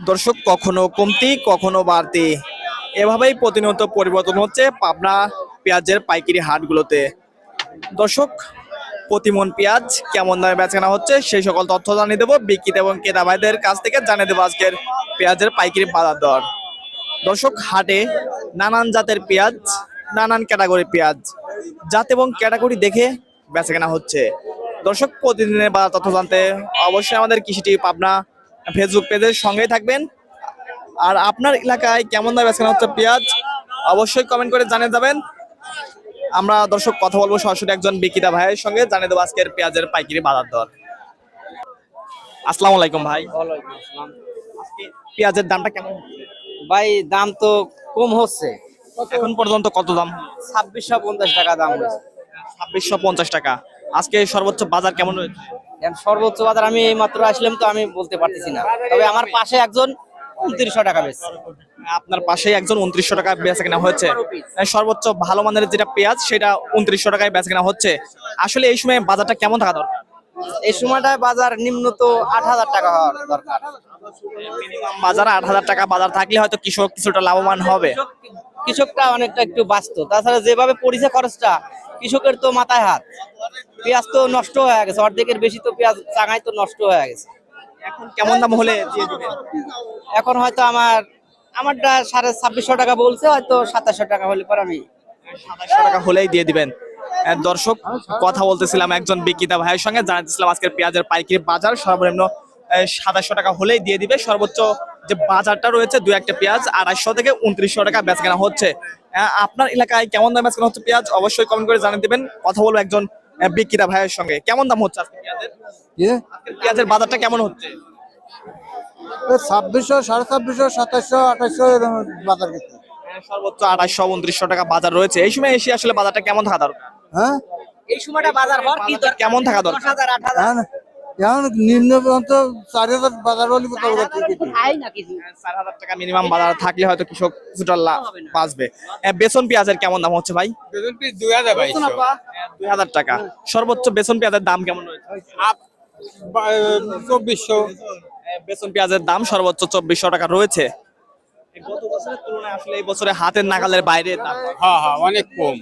দর্শক, কখনো কমতি, কখনো বাড়তি। এভাবেই প্রতিনিয়ত পরিবর্তন হচ্ছে পাবনা পেঁয়াজের পাইকারি হাটগুলোতে। দর্শক, প্রতিমন পেঁয়াজ কেমন দামে বেচাকেনা হচ্ছে সেই সকল তথ্য জানিয়ে দেবো। বিক্রেতা এবং ক্রেতা ভাইদের কাছ থেকে জানিয়ে দেবো আজকের পেঁয়াজের পাইকারি বাজার দর। দর্শক, হাটে নানান জাতের পেঁয়াজ, নানান ক্যাটাগরির পেঁয়াজ, জাত এবং ক্যাটাগরি দেখে বেচাকেনা হচ্ছে। দর্শক, প্রতিদিনের বাজার তথ্য জানতে অবশ্যই আমাদের কৃষিটি পাবনা ফেসবুক পেজের সঙ্গেই থাকবেন। আর আপনার এলাকায় কেমন দামে বেচাকেনা হচ্ছে পেঁয়াজ অবশ্যই কমেন্ট করে জানিয়ে যাবেন। আমরা দর্শক কথা বলব সরাসরি একজন বিক্রেতা ভাইয়ের সঙ্গে জানিয়ে দেবো আজকের পেঁয়াজের পাইকারি বাজার দর। আসসালামু আলাইকুম ভাই। আজকে পেঁয়াজের দামটা কেমন? ভাই দাম তো কম হচ্ছে। এখন পর্যন্ত কত দাম? ছাব্বিশশো পঞ্চাশ টাকা দাম হচ্ছে ছাব্বিশশো পঞ্চাশ টাকা। আজকে সর্বোচ্চ বাজার কেমন রয়েছে? এখন সর্বোচ্চ বাজার আমি এই মাত্র আসলাম তো আমি বলতে পারতেছি না। তবে আমার পাশে একজন উনত্রিশশো টাকা বেচছে আপনার পাশেই একজন উনত্রিশশো টাকা বেচা কেনা হচ্ছে? সর্বোচ্চ ভালো মানের যেটা পেঁয়াজ সেটা উনত্রিশশো টাকায় বেচা কেনা হচ্ছে। আসলে এই সময় বাজারটা কেমন থাকা দরকার? এই সময়টায় বাজার নিম্ন তো আট হাজার টাকা হওয়ার দরকার। বাজার আট হাজার টাকা বাজার থাকলে হয়তো কৃষক কিছুটা লাভবান হবে। কৃষকটা অনেকটা একটু বাঁচত তাছাড়া যেভাবে পড়েছে খরচটা কৃষকের তো মাথায় হাত। পেঁয়াজ তো নষ্ট হয়ে গেছে অর্ধেকের বেশি তো পেঁয়াজ চাঙাই তো নষ্ট হয়ে গেছে। এখন কেমন দাম হলে দিয়ে দিবেন? এখন হয়তো আমার আমারটা সাড়ে ছাব্বিশশো টাকা বলছে হয়তো সাতাশশো টাকা হলে পর আমি সাতাশশো টাকা হলেই দিয়ে দিবেন। দর্শক কথা বলতেছিলাম একজন বিক্রেতা ভাইয়ের সঙ্গে জানাতেছিলাম আজকের পেঁয়াজের পাইকারি বাজার সর্বনিম্ন সাতাশশো টাকা হলেই দিয়ে দিবে। সর্বোচ্চ যে বাজারটা রয়েছে দু একটা পেঁয়াজ আড়াইশো থেকে উনত্রিশশো টাকা বেচ কেনা হচ্ছে আপনার এলাকায় কেমন দাম বেচা কেনা হচ্ছে পেঁয়াজ? অবশ্যই কমেন্ট করে জানিয়ে দেবেন। কথা বলব একজন বিক্রেতা ভাইয়ের সঙ্গে। কেমন দাম হচ্ছে আজকে পেঁয়াজের? পেঁয়াজের বাজারটা কেমন হচ্ছে? ছাব্বিশশো সাড়ে ছাব্বিশশো সাতাশশো আঠাশশো এরকম বাজার সর্বোচ্চ আড়াইশো উনত্রিশশো টাকা বাজার রয়েছে। এই সময় এসে আসলে বাজারটা কেমন থাকা দরকার? হ্যাঁ? এই সময়টা বাজার হওয়ার কি কেমন থাকা দরকার? এখন নিম্ন পর্যন্ত চার হাজার বাজার না কিছু। চার হাজার টাকা মিনিমাম বাজার থাকলে হয়তো কৃষক কিছুটা লাভ বাঁচবে। বেসন পেঁয়াজের কেমন দাম হচ্ছে ভাই? দুই হাজার দুই হাজার টাকা। সর্বোচ্চ বেসন পেঁয়াজের দাম কেমন রয়েছে? চব্বিশশো। বেসন পেঁয়াজের দাম সর্বোচ্চ চব্বিশশো টাকা রয়েছে। গত বছরের তুলনায় আসলে এই বছরে হাতের নাগালের বাইরে দাম। হ্যাঁ হ্যাঁ অনেক কম।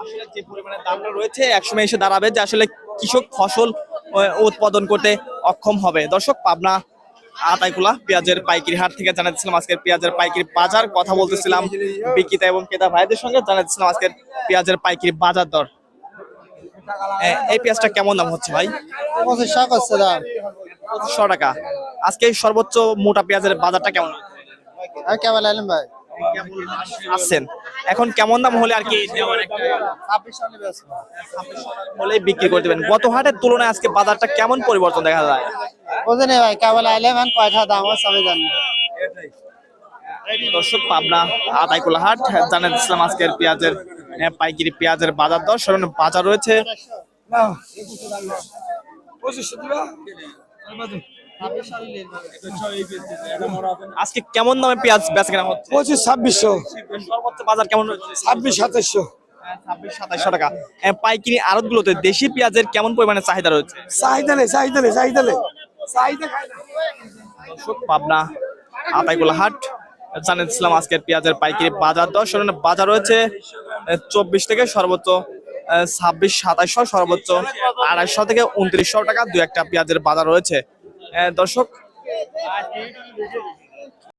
আসলে যে পরিমাণে দামটা রয়েছে একসময় এসে দাঁড়াবে যে আসলে কৃষক ফসল উৎপাদন করতে অক্ষম হবে। দর্শক পাবনা আতাইকুলা পেঁয়াজের পাইকারি হাট থেকে জানাচ্ছিলাম আজকের পেঁয়াজের পাইকারি বাজার। কথা বলতেছিলাম বিক্রেতা এবং ক্রেতা ভাইদের সঙ্গে জানাচ্ছিলাম আজকের পেঁয়াজের পাইকারি বাজার দর। এই পেঁয়াজটা কেমন দাম হচ্ছে ভাই? পঁচিশ হচ্ছে দাম। পঁচিশশো টাকা। আজকে সর্বোচ্চ মোটা পেঁয়াজের বাজারটা কেমন? কেমন আইলেন ভাই। আসছেন? এখন কেমন দাম হলে আর কি হলে বিক্রি করে দেবেন। গত হাটের তুলনায় আজকে বাজারটা কেমন পরিবর্তন দেখা যায়? ভাই কেমন আইলে কয়টা দাম আছে আমি জানি। দর্শক পাবনা আতাইকুলা হাট জানাচ্ছিলাম আজকের পেঁয়াজের পাইকারি পেঁয়াজের বাজার দর। সেখানে বাজার রয়েছে। আজকে কেমন দামে পেঁয়াজ বেচা কেনা হচ্ছে? পঁচিশ ছাব্বিশশো। সর্বোচ্চ বাজার কেমন ছাব্বিশ সাতাশশো ছাব্বিশ টাকা। পাইকারি দেশি পেঁয়াজের কেমন পরিমাণে চাহিদা রয়েছে? চাহিদা নেই চাহিদা নেই চাহিদা নেই। চাহিদা পাবনা আতাইকুলা হাট জানিয়েছিলাম আজকের পেঁয়াজের পাইকারি বাজার দর। সেখানে বাজার রয়েছে চব্বিশ থেকে সর্বোচ্চ ছাব্বিশ সাতাইশশো সর্বোচ্চ আড়াইশো থেকে উনত্রিশশো টাকা। দু একটা পেঁয়াজের বাজার রয়েছে দর্শক